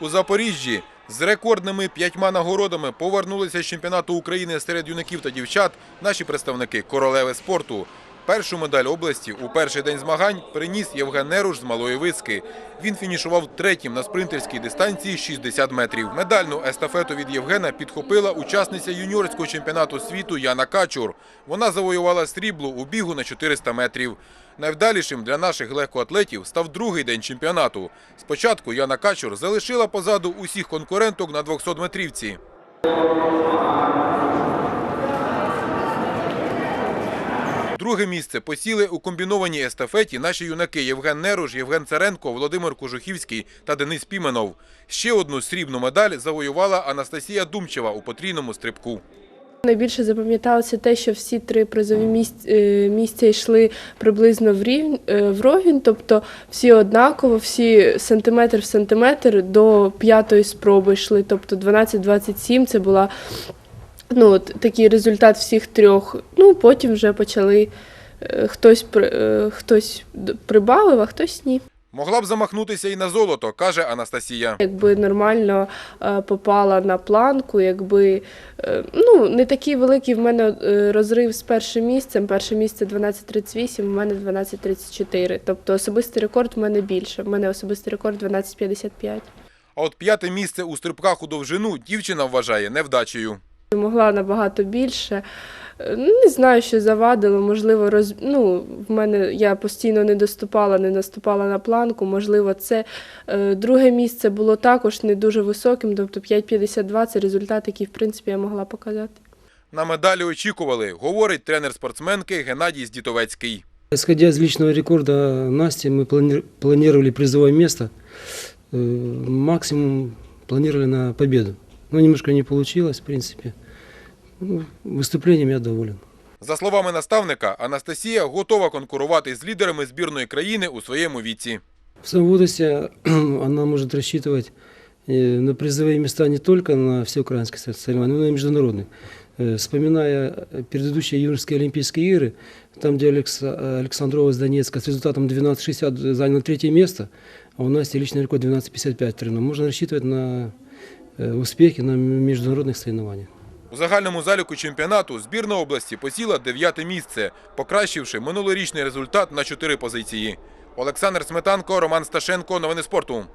У Запоріжжі з рекордними п'ятьма нагородами повернулися з чемпіонату України серед юнаків та дівчат наші представники королеви спорту. Першу медаль області у перший день змагань приніс Євген Неруш з Малої Виски. Він фінішував третім на спринтерській дистанції 60 метрів. Медальну естафету від Євгена підхопила учасниця юніорського чемпіонату світу Яна Качур. Вона завоювала срібло у бігу на 400 метрів. Найвдалішим для наших легкоатлетів став другий день чемпіонату. Спочатку Яна Качур залишила позаду усіх конкуренток на 200-метрівці. Друге місце посіли у комбінованій естафеті наші юнаки Євген Неруш, Євген Царенко, Володимир Кожухівський та Денис Піменов. Ще одну срібну медаль завоювала Анастасія Думчева у потрійному стрибку. Найбільше запам'яталося те, що всі три призові місць- е, місця йшли приблизно в рівень в рогін, тобто всі однаково, всі сантиметр в сантиметр до п'ятої спроби йшли. Тобто 12-27 це була ну, от, такий результат всіх трьох. Ну потім вже почали е, хтось при- е, хтось прибавив, а хтось ні. Могла б замахнутися і на золото, каже Анастасія. Якби нормально е, попала на планку, якби е, ну не такий великий в мене розрив з першим місцем. Перше місце 12.38, в мене 12.34. Тобто особистий рекорд в мене більше. В мене особистий рекорд 12.55. А от п'яте місце у стрибках у довжину дівчина вважає невдачею. Могла набагато більше. Е, Не знаю, що завадило. Можливо, роз... ну, в мене я постійно не доступала, не наступала на планку. Можливо, це Е, друге місце було також не дуже високим, тобто 5,52 це результат, який в принципі я могла показати. На медалі очікували, говорить тренер спортсменки Геннадій Здітовецький. Исходя из личного рекорда Насти, мы планировали призовое место. Э, Максимум планировали на победу. Но немножко не получилось, в принципе Ну, Выступлением я доволен. За словами наставника, Анастасія готова конкурувати з лідерами збірної країни у своєму віці. В своем возрасте она может рассчитывать э, на призовые места не только на всеукраинских соревнованиях, но и на международных. Э, Вспоминая э, предыдущие юношеские Олимпийские игры, там, где Алекс- э, Александрова из Донецка с результатом 12.60 заняла третье место, а у Насти личный рекорд 12.55 тренером, можно рассчитывать на э, успехи на м- международных соревнованиях. У загальному заліку чемпіонату збірна області посіла дев'яте місце, покращивши минулорічний результат на чотири позиції. Олександр Сметанко, Роман Сташенко. Новини спорту.